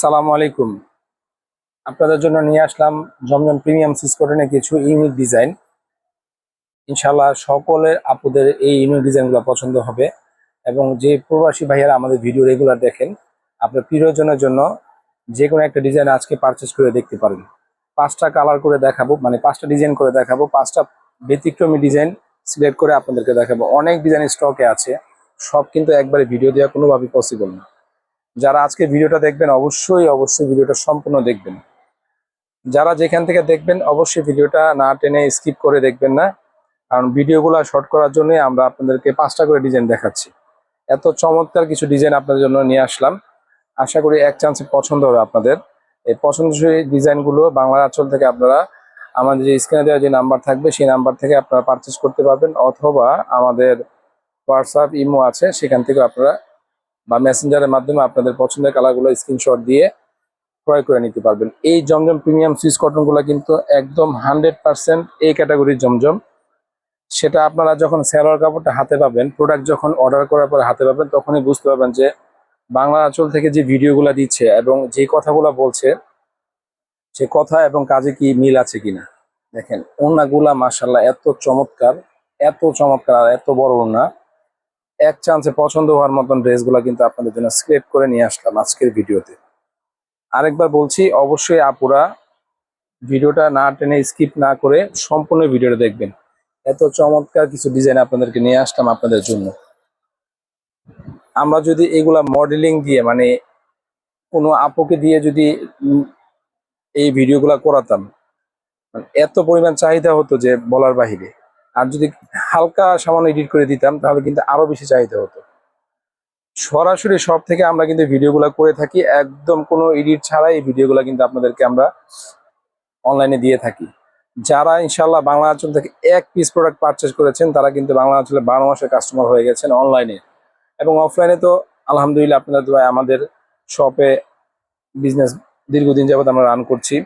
আসসালামু আলাইকুম। আপনাদের জন্য নিয়ে আসলাম জমজম প্রিমিয়াম সিসকটনের কিছু ইউনিক ডিজাইন। ইনশাল্লাহ সকলের আপুদের এই ইউনিক ডিজাইনগুলো পছন্দ হবে এবং যে প্রবাসী ভাইয়ারা আমাদের ভিডিও রেগুলার দেখেন, আপনার প্রিয়জনের জন্য যে কোনো একটা ডিজাইন আজকে পারচেস করে দেখতে পারেন। পাঁচটা কালার করে দেখাবো মানে পাঁচটা ডিজাইন করে দেখাবো, পাঁচটা ব্যতিক্রমী ডিজাইন সিলেক্ট করে আপনাদেরকে দেখাবো। অনেক ডিজাইন স্টকে আছে, সব কিন্তু একবারে ভিডিও দেওয়া কোনোভাবেই পসিবল না। যারা আজকে ভিডিওটা দেখবেন, অবশ্যই অবশ্যই ভিডিওটা সম্পূর্ণ দেখবেন। যারা যেখান থেকে দেখবেন, অবশ্যই ভিডিওটা না টেনে স্কিপ করে দেখবেন না। কারণ ভিডিওগুলো শর্ট করার জন্য আমরা আপনাদেরকে পাঁচটা করে ডিজাইন দেখাচ্ছি। এত চমৎকার কিছু ডিজাইন আপনাদের জন্য নিয়ে আসলাম। আশা করি এক চান্সে পছন্দ হবে আপনাদের। এই পছন্দসই ডিজাইনগুলো বাংলা আঁচল থেকে আপনারা আমাদের যে স্ক্রিনে দেওয়া যে নাম্বার থাকবে, সেই নাম্বার থেকে আপনারা পারচেস করতে পারবেন অথবা আমাদের হোয়াটসঅ্যাপ ইমো আছে, সেখান থেকে আপনারা বা মেসেঞ্জারের মাধ্যমে আপনাদের পছন্দের কালারগুলো স্ক্রিনশট দিয়ে ক্রয় করে নিতে পারবেন। এই জমজম প্রিমিয়াম সুইচ কটনগুলো কিন্তু একদম হান্ড্রেড পার্সেন্ট এই ক্যাটাগরির জমজম। সেটা আপনারা যখন স্যালোয়ার কাপড়টা হাতে পাবেন প্রোডাক্ট যখন অর্ডার করার পর হাতে পাবেন, তখনই বুঝতে পারবেন যে বাংলা আঁচল থেকে যে ভিডিওগুলো দিচ্ছে এবং যে কথাগুলো বলছে, সে কথা এবং কাজে কি মিল আছে কিনা? দেখেন, ওনাগুলা মাসাল্লাহ এত চমৎকার এত চমৎকার আর এত বড় ওনা। এক চান্সে পছন্দ হওয়ার মতন ড্রেসগুলো কিন্তু আপনাদের জন্য স্ক্রেপ করে নিয়ে আসলাম আজকের ভিডিওতে। আরেকবার বলছি, অবশ্যই আপুরা ভিডিওটা না টেনে স্কিপ না করে সম্পূর্ণ ভিডিওটা দেখবেন। এত চমৎকার কিছু ডিজাইন আপনাদেরকে নিয়ে আসলাম আপনাদের জন্য। আমরা যদি এগুলা মডেলিং দিয়ে মানে কোনো আপুকে দিয়ে যদি এই ভিডিওগুলা করাতাম মানে এত পরিমাণ চাহিদা হতো যে বলার বাহিরে। আর যদি হালকা সামান্য এডিট করে দিতাম, তাহলে কিন্তু আরও বেশি চাহিদা হতো। সরাসরি সব থেকে আমরা কিন্তু ভিডিওগুলো করে থাকি, একদম কোনো এডিট ছাড়াই এই ভিডিওগুলো কিন্তু আপনাদেরকে আমরা অনলাইনে দিয়ে থাকি। যারা ইনশাল্লাহ বাংলা অঞ্চল থেকে এক পিস প্রোডাক্ট পারচেস করেছেন, তারা কিন্তু বাংলা অঞ্চলে বারো মাসের কাস্টমার হয়ে গেছেন অনলাইনে এবং অফলাইনে তো আলহামদুলিল্লাহ আপনাদের দোয়ায় আমাদের শপে বিজনেস দীর্ঘদিন যাবত আমরা রান করছি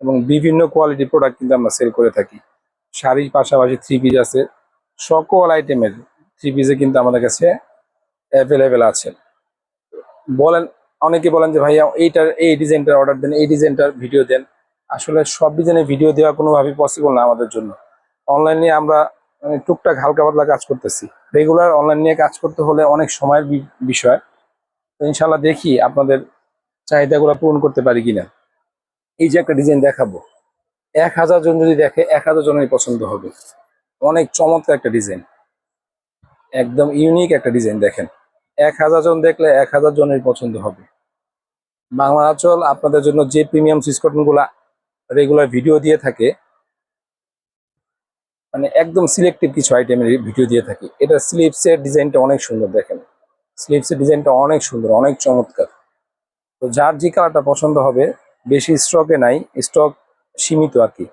এবং বিভিন্ন কোয়ালিটি প্রোডাক্ট কিন্তু আমরা সেল করে থাকি। শাড়ির পাশাপাশি থ্রি পিস আছে। সকল আইটেমের থ্রি পিসে কিন্তু আমাদের কাছে অ্যাভেলেবেল আছে। বলেন, অনেকে বলেন যে, ভাইয়া, এইটার, এই ডিজাইনটার অর্ডার দেন, এই ডিজাইনটার ভিডিও দেন। আসলে সব ডিজাইনের ভিডিও দেওয়া কোনোভাবেই পসিবল না আমাদের জন্য। অনলাইন আমরা মানে টুকটাক হালকা পাতলা কাজ করতেছি। রেগুলার অনলাইন নিয়ে কাজ করতে হলে অনেক সময়ের বিষয়। তো ইনশাল্লাহ দেখি আপনাদের চাহিদাগুলো পূরণ করতে পারি কিনা। এই যে একটা ডিজাইন দেখাবো। এক হাজার জন যদি দেখে, এক হাজার জনেরই পছন্দ হবে। অনেক চমৎকার একটা ডিজাইন একদম ইউনিক একটা ডিজাইন দেখেন। এক হাজার জন দেখলে এক হাজার জনের পছন্দ হবে। বাংলা আপনাদের জন্য যে প্রিমিয়াম সিসকটনগুলা রেগুলার ভিডিও দিয়ে থাকে মানে একদম সিলেক্টিভ কিছু আইটেমের ভিডিও দিয়ে থাকে, এটা স্লিপসের ডিজাইনটা অনেক সুন্দর, দেখেন। স্লিপসের ডিজাইনটা অনেক সুন্দর, অনেক চমৎকার। তো যার যে কালারটা পছন্দ হবে, বেশি স্টকে নাই স্টক সীমিত আর কি।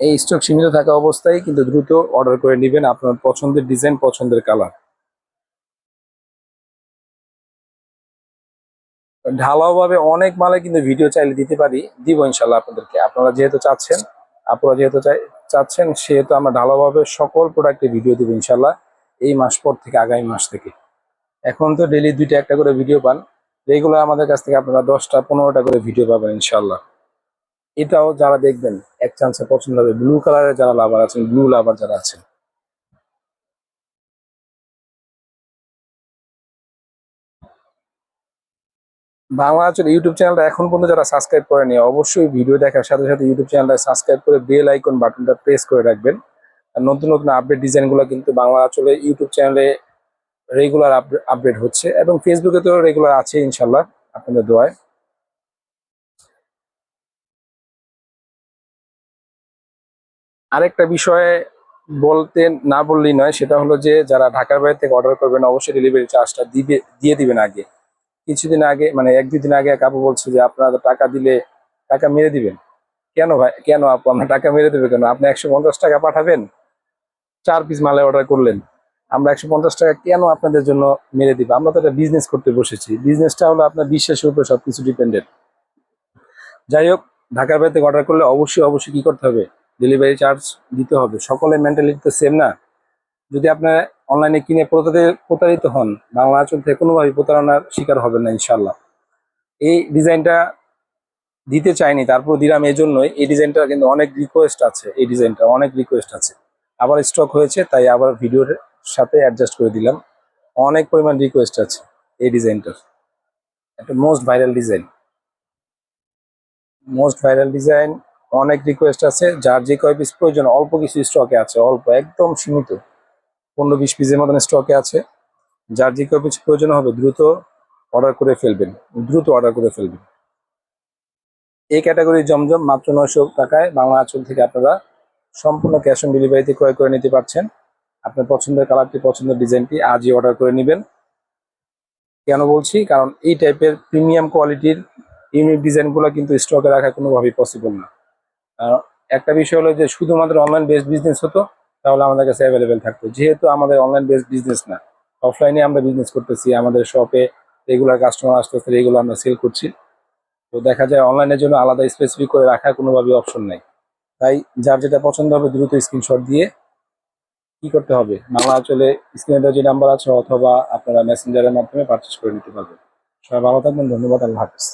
এই স্টক সীমিত থাকা অবস্থায় কিন্তু দ্রুত অর্ডার করে নেবেন আপনার পছন্দের ডিজাইন পছন্দের কালার ঢালাও ভাবে অনেক মালে কিন্তু ভিডিও চাইলে দিতে পারি, দিব ইনশাল্লাহ আপনাদেরকে। আপনারা যেহেতু চাচ্ছেন, আপনারা যেহেতু চাচ্ছেন, সেহেতু আমরা ঢালাও ভাবে সকল প্রোডাক্টে ভিডিও দিব ইনশাল্লাহ এই মাস পর থেকে, আগামী মাস থেকে। এখন তো ডেলি দুইটা একটা করে ভিডিও পান। রেগুলার আমাদের কাছ থেকে আপনারা দশটা, পনেরোটা করে ভিডিও পাবেন ইনশাল্লাহ। এটাও যারা দেখবেন, এক চান্সে পছন্দ হবে। ব্লু কালারের যারা লাভার আছেন ব্লু লাভার যারা আছেন। বাংলা আচল ইউটিউব চ্যানেলটা এখন পর্যন্ত যারা সাবস্ক্রাইব করেনি, অবশ্যই ভিডিও দেখার সাথে সাথে ইউটিউব চ্যানেলটা সাবস্ক্রাইব করে বেল আইকন বাটনটা প্রেস করে রাখবেন। আর নতুন নতুন আপডেট ডিজাইনগুলো কিন্তু বাংলা আচলে ইউটিউব চ্যানেলে রেগুলার আপডেট হচ্ছে। এবং ফেসবুকে তো রেগুলার আছে ইনশাল্লাহ আপনাদের দোয়ায়। আরেকটা বিষয়ে বলতে না বললেই নয়, সেটা হলো যে যারা ঢাকার বাইরে থেকে অর্ডার করবেন, অবশ্যই ডেলিভারি চার্জটা দিবে, দিয়ে দিবেন আগে। কিছুদিন আগে মানে এক দুদিন আগে এক আপু বলছে যে, আপনারা টাকা দিলে টাকা মেরে দিবেন। কেন ভাই? কেন আপু? আমরা টাকা মেরে দেবে কেন? আপনি একশো পঞ্চাশ টাকা পাঠাবেন? চার পিস মালে অর্ডার করলেন। আমরা একশো পঞ্চাশ টাকা কেন আপনাদের জন্য মেরে দিব? আমরা তো একটা বিজনেস করতে বসেছি। বিজনেসটা হলো আপনার বিশ্বাসের উপর সবকিছু ডিপেন্ডেন্ট যাই হোক, ঢাকার বাইরে থেকে অর্ডার করলে অবশ্যই অবশ্যই কি করতে হবে? ডেলিভারি চার্জ দিতে হবে। সকলের মেন্টালিটি তো সেম না। যদি আপনার অনলাইনে কিনে প্রতারিত হন, বাংলা আঁচল থেকে কোনোভাবে প্রতারণার শিকার হবেন না ইনশাল্লাহ এই ডিজাইনটা দিতে চাইনি, তারপর দিলাম এই জন্যই এই ডিজাইনটা কিন্তু অনেক রিকোয়েস্ট আছে, এই ডিজাইনটা অনেক রিকোয়েস্ট আছে। আবার স্টক হয়েছে, তাই আবার ভিডিওর সাথে অ্যাডজাস্ট করে দিলাম। অনেক পরিমাণ রিকোয়েস্ট আছে এই ডিজাইনটার। একটা most viral design most viral design অনেক রিকোয়েস্ট আছে, যার যে কয় পিস প্রয়োজন, অল্প কিছু স্টকে আছে, অল্প, একদম সীমিত। পনেরো বিশ পিসের মতন স্টকে আছে। যার যে কয় পিস প্রয়োজন হবে, দ্রুত অর্ডার করে ফেলবেন। দ্রুত অর্ডার করে ফেলবেন। এই ক্যাটাগরি জমজম মাত্র নয়শো টাকায় বাংলা আঁচল থেকে আপনারা সম্পূর্ণ ক্যাশ অন ডেলিভারিতে ক্রয় করে নিতে পারছেন। আপনার পছন্দের কালারটি পছন্দের ডিজাইনটি আজই অর্ডার করে নেবেন। কেন বলছি? কারণ এই টাইপের প্রিমিয়াম কোয়ালিটির ইউনিক ডিজাইনগুলো কিন্তু স্টকে রাখা কোনোভাবেই পসিবল না। একটা বিষয় হলো যে শুধুমাত্র অনলাইন বেসড বিজনেস হতো, তাহলে আমাদের কাছে অ্যাভেলেবেল থাকতো। যেহেতু আমাদের অনলাইন বেসড বিজনেস না অফলাইনে আমরা বিজনেস করতেছি, আমাদের শপে রেগুলার কাস্টমার আসতেছে রেগুলার আমরা সেল করছি। তো দেখা যায় অনলাইনের জন্য আলাদা স্পেসিফিক করে রাখার কোনোভাবেই অপশন নাই। তাই যার যেটা পছন্দ হবে দ্রুত স্ক্রিনশট দিয়ে কি করতে হবে? বাংলা অঞ্চলে স্ক্রিনে যে নাম্বার আছে, অথবা আপনারা মেসেঞ্জারের মাধ্যমে পারচেস করে নিতে পারবেন। সবাই ভালো থাকবেন, ধন্যবাদ, আল্লাহ হাফিজ।